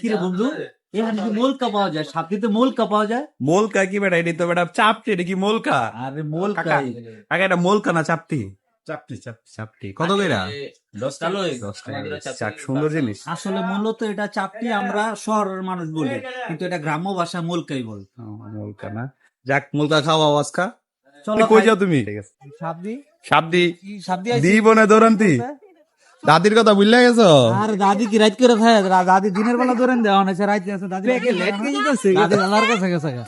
কিরে বন্ধু? এখানে কি মোলকা পাওয়া যায়? সাপটিতে মোলকা পাওয়া যায়? মোলকা কি বেটা? এটি তো বেটা চাপটি এটা কি মোলকা? আরে মোলকা আগে এটা মোলকা না চাপটি? চাপটি চাপটি। চাপটি। কত কইরা? দশ টাকা দশ টাকা চাক সুন্দর জিনিস। আসলে মূলত এটা চাপটি আমরা শহরের মানুষ বলি কিন্তু এটা গ্রাম্য ভাষা মোলকাই বল। মোলকা না। যাক মোলকা খাওয়া আওয়াজ খা। চলো কই যাও তুমি? সাপদি সাপদি সাপদি দি। বনে দৌড়ান্তি। দাদির কথা বুঝলে গেছো? আর দাদি কি রাত করে থাকে? দাদি দিনের বেলা ধরেন দেওয়া হয়েছে রাত আছে দাদি দাদি আল্লাহর কাছে গেছে গা।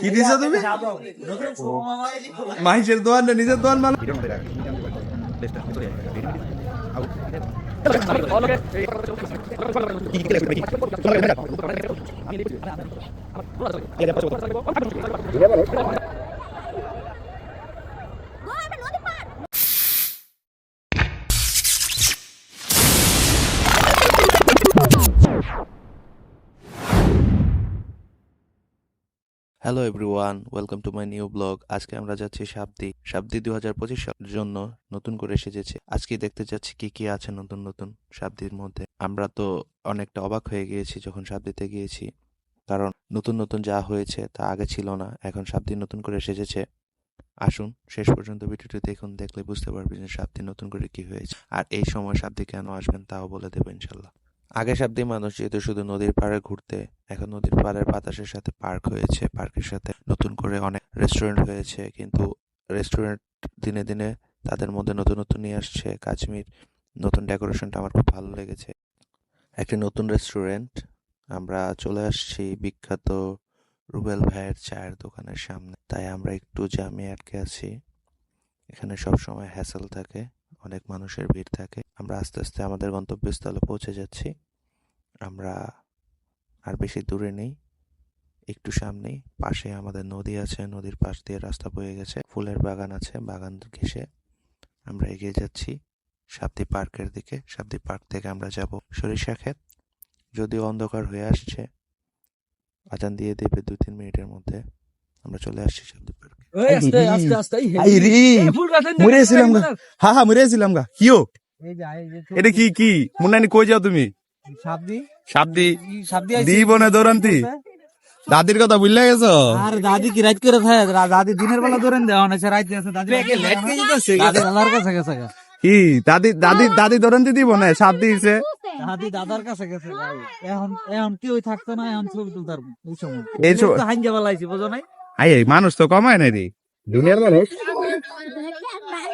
কি দিছো তুমি? মাহিসের দোয়ান না নিজের দোয়ান মানে hello everyone welcome to my new blog আজকে আমরা যাচ্ছি সাবদি সাবদি দু হাজার পঁচিশ সালের জন্য নতুন করে এসেছে আজকে দেখতে যাচ্ছি কি কি আছে নতুন নতুন সাবদির মধ্যে। আমরা তো অনেকটা অবাক হয়ে গিয়েছি যখন সাবদিতে গিয়েছি। কারণ নতুন নতুন যা হয়েছে তা আগে ছিল না, এখন সাবদি নতুন করে এসেছে আসুন, শেষ পর্যন্ত ভিডিওটি দেখুন, দেখলে বুঝতে পারবেন যে সাবদি নতুন করে কি হয়েছে। আর এই সময় সাবদি কেন আসবেন তাও বলে দেবো ইনশাল্লাহ। আগে সাবদি মানুষ যেহেতু শুধু নদীর পাড়ে ঘুরতে, এখন নদীর পাড়ের বাতাসের সাথে পার্ক হয়েছে, পার্কের সাথে নতুন করে অনেক রেস্টুরেন্ট হয়েছে, কিন্তু রেস্টুরেন্ট দিনে দিনে তাদের মধ্যে নতুন নতুন নিয়ে আসছে, কাশ্মীর নতুন ডেকোরেশনটা আমার খুব ভালো লেগেছে। একটি নতুন রেস্টুরেন্ট আমরা চলে আসছি বিখ্যাত রুবেল ভাইয়ের চায়ের দোকানের সামনে, তাই আমরা একটু জামে আটকে আছি। এখানে সব সময় হ্যাসেল থাকে, অনেক মানুষের ভিড় থাকে। আমরা আস্তে আস্তে আমাদের গন্তব্যস্থলে পৌঁছে যাচ্ছি। আমরা আর বেশি দূরে নেই একটু সামনেই পাশে আমাদের নদী আছে নদীর পাশ দিয়ে রাস্তা বয়ে গেছে। ফুলের বাগান আছে বাগান ঘেসে আমরা এগিয়ে যাচ্ছি সাবদি পার্কের দিকে। সাবদি পার্ক থেকে আমরা যাব সরিষা ক্ষেত। যদিও অন্ধকার হয়ে আসছে আজান দিয়ে দেবে দু তিন মিনিটের মধ্যে আমরা চলে আসছি সাবদি পার্কে। মরেছিলাম গা। হা হা মরেছিলাম গা। কিও এটা কি কি? মুন্নানি কই যাও তুমি? সাবদি। সাপদি দি বনে দৌড়ান্তি। দাদির কথা বুঝলে গেছো? আর দাদি কি রাত করে থাকে? দাদি দিনের বেলা ধরেন দেওয়া হয়েছে রাত আছে। দাদি দাদি আল্লাহর কাছে গেছে কি? দাদি দাদি দাদি দৌড়ান্তি দিব না? সাপ দিয়েছে দাদি দাদার কাছে গেছে এখন এখন কি ওই থাকতো না এখন ছবি তুলতার ওই সময় এই সময়- বুঝো নাই? আই মানুষ তো কমায় নাই রে। দুনিয়ার মানুষ নদীর পার নদীর পার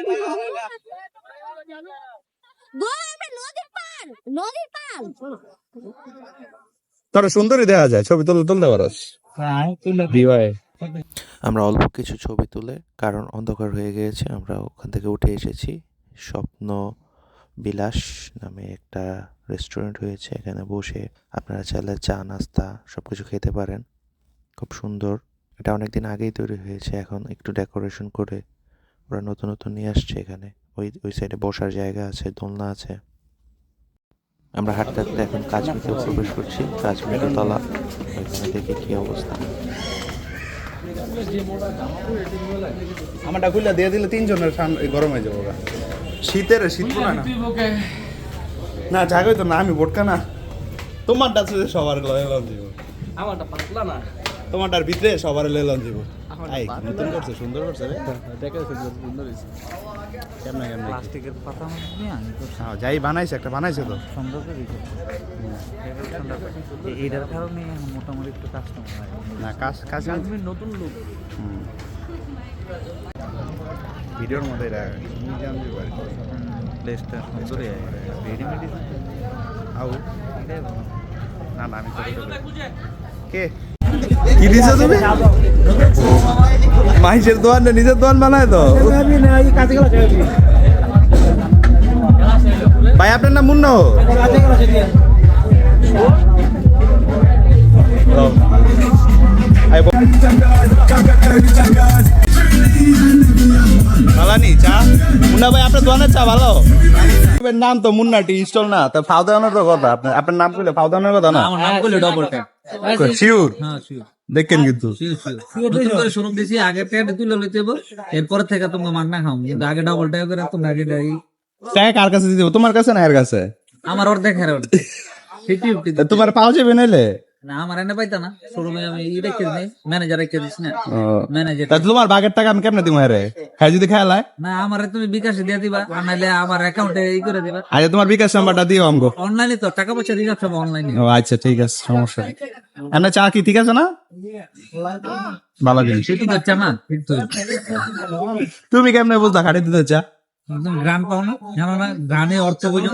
তোর সুন্দরী দেখা যায় ছবি তুলতে তুলতে পারস। আমরা অল্প কিছু ছবি তুলে কারণ অন্ধকার হয়ে গিয়েছে আমরা ওখান থেকে উঠে এসেছি। স্বপ্ন বিলাস নামে একটা রেস্টুরেন্ট হয়েছে এখানে বসে আপনারা চাইলে চা নাস্তা সব কিছু খেতে পারেন। খুব সুন্দর। এটা অনেক দিন আগেই তৈরি হয়েছে এখন একটু ডেকোরেশন করে ওরা নতুন নতুন নিয়ে আসছে এখানে। ওই ওই সাইডে বসার জায়গা আছে দোলনা আছে। আমরা হাঁটতে হাঁটতে এখন কাশ্মীরে প্রবেশ করছি। কাশ্মীর তলা ওইখানে দেখি কি অবস্থা। আমারটা খুলে দিয়ে দিলে তিনজনের ঠান্ডা গরম হয়ে যাব শীতের শীত না। না জাগই তো না আমি বোটকা না। তোমারটা সবার দিব আমারটা পাতলা না। তোমারটার ভিতরে সবার লেলন দিব। আই নতুন করছে সুন্দর করছে রে। দেখে সুন্দর হয়েছে। কেমনে কেমনে? প্লাস্টিকের পাতা হ্যাঁ, যাই বানাইছে একটা বানাইছে তো। সুন্দর করে এইটার কারণে মোটামুটি একটু কাস্টমার হয়। না কাজ কাজ নতুন লোক। ভিডিওর মধ্যে প্লেসটা সুন্দরই রেডিমেড আউ? না না আমি। কে? কি দিছো তুমি? মাহিসের দোয়ান না নিজের দোয়ান বানায় তো ভাই আপনার নাম মুন্না ভালানি চা? মুন্না ভাই আপনার চা ভালো? নাম তো মুন্না টি স্টল না। তা ফাও তো কথা। আপনার আপনার নাম করলে ফাও কথা না? আমার নাম করলে ডবল শিওর হ্যাঁ শিওর দেখেন কিন্তু। শোরুম দিছি আগে প্যান্ট তুলে লইতে হবে এরপর থেকে তোমরা মাগনা খাও কিন্তু আগে ডাবল টাই করে তোমরা আগে দেয় টাকা কার কাছে দিব? তোমার কাছে না এর কাছে? আমার অর্ধেক। হের তোমার পাওয়া যাবে নাইলে? আমার এনে পাইতা না। শোরুমে আমি ই রেখে দিই ম্যানেজার রেখে দিস না। ম্যানেজার তা তোমার বাগের টাকা আমি কেমনে দিব রে? হ্যাঁ যদি না আমারে তুমি বিকাশে দিয়ে দিবা আর নাইলে আমার অ্যাকাউন্টে ই করে দিবা। আচ্ছা তোমার বিকাশ নাম্বারটা দিও আমগো অনলাইনে তো টাকা পয়সা রিজার্ভ সব অনলাইনে ও আচ্ছা ঠিক আছে সমস্যা নেই। চা কি ঠিক আছে না? ভালো জিনিস। না তুমি। কেমনে বুঝলা খাটি দিতে চা? একদম গ্রান পাও না জানো না গ্রানে অর্থ বুঝো।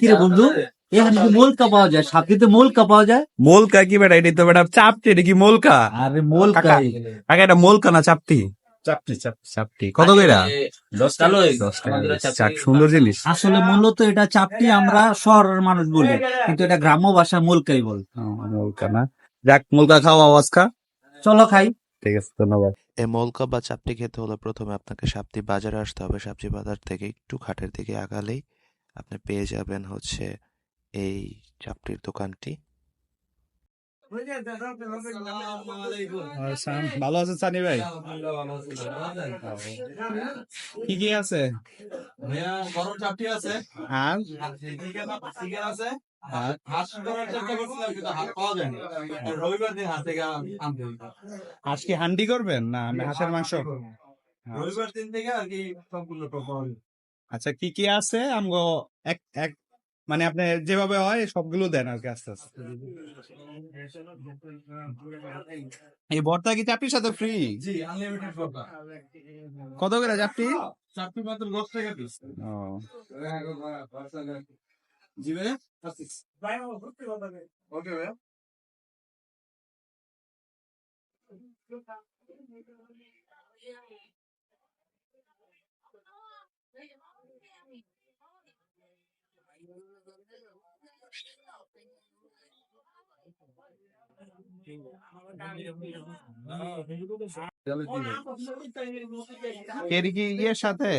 কি রে বন্ধু? মোলকা পাওয়া যায়? সাথীতে মোলকা পাওয়া যায়? মোলকা কি বেটা? এটি তো বেটা চাপটি এটি কি মোলকা? আরে মোলকা আগে এটা মোলকা না চাপটি? চাপটি চাপটি। কত কইরা? চাক সুন্দর জিনিস। আসলে মূলত এটা চাপটি আমরা শহরের মানুষ বলি কিন্তু এটা গ্রাম্য ভাষা মোলকাই বল। মোলকা না। যাক মোলকা খাওয়া আওয়াজ খা। চলো খাই। ঠিক আছে ধন্যবাদ। এই মলকা বা চাপটি খেতে হলে প্রথমে আপনাকে সাপটি বাজারে আসতে হবে। সবজি বাজার থেকে একটু ঘাটের দিকে আগালেই আপনি পেয়ে যাবেন হচ্ছে এই চাপটির দোকানটি। ভালো আছে সানি ভাই? কি কি আছে? গরম চাপটি আছে? আর আছে? হাঁস। কি হান্ডি করবেন? না আমি হাঁসের মাংস? রবিবার দিন থেকে আর কি সম্পূর্ণ। আচ্ছা কি কি আছে? আমগো এক এক মানে আপনি যেভাবে হয় সবগুলো দেন আর কি আস্তে আস্তে। এই ভর্তা কি চাপটির সাথে ফ্রি জি আনলিমিটেড ভর্তা। কত করে চাপটি চারটি মাত্র দশ টাকা পিস ও। জি ভাই ওকে ভাই কেরি কি ইয়ের সাথে?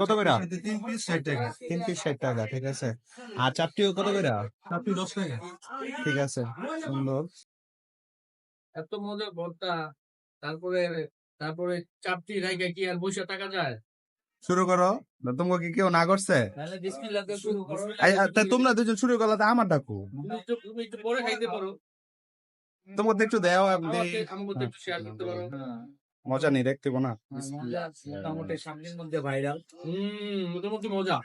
কত করে তিন পিস ষাট টাকা। তিন পিস ষাট টাকা ঠিক আছে। আর চাপটিও কত করে চারটি দশ টাকা। ঠিক আছে সুন্দর। এত মজার ভর্তা তারপরে তারপরে চাপটি রাইখা কি আর বসে টাকা যায়? শুরু করো। তোমাকে কি কেউ না করছে? তাহলে বিসমিল্লাহ দিয়ে শুরু করো। আই- তোমরা দুজন শুরু করলে তা আমার ডাকু। তুমি একটু তুমি একটু পরে খাইতে পারো। তোমাকে একটু দেও পারো। মজা নেই দেখতে না। মজা সামনের মধ্যে ভাইরাল মোটামুটি মজা।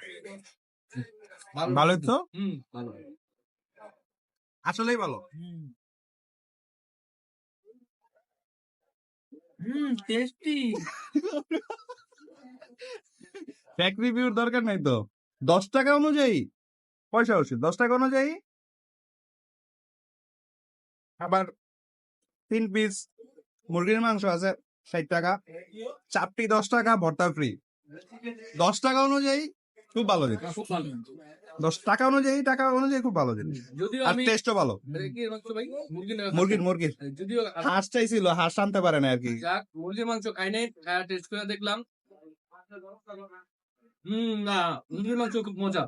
ভালো। ভালোই তো? আসলেই ভালো। হুম। টেস্টি ফ্যাক রিভিউর দরকার নাই তো? দশ টাকা অনুযায়ী। পয়সা উচিত দশ টাকা অনুযায়ী। আবার তিন পিস মুরগির মাংস আছে ষাট টাকা। চারটি দশ টাকা ভর্তা ফ্রি দশ টাকা অনুযায়ী খুব ভালো জিনিস। দশ টাকা অনুযায়ী টাকা অনুযায়ী খুব ভালো জিনিস। আর টেস্টও ভালো। মুরগির মুরগির যদিও হাঁস চাইছিল হাঁস আনতে পারে না আর কি। মুরগির মাংস খাই নাই টেস্ট করে দেখলাম। হুম না মুরগি মাংস খুব মজা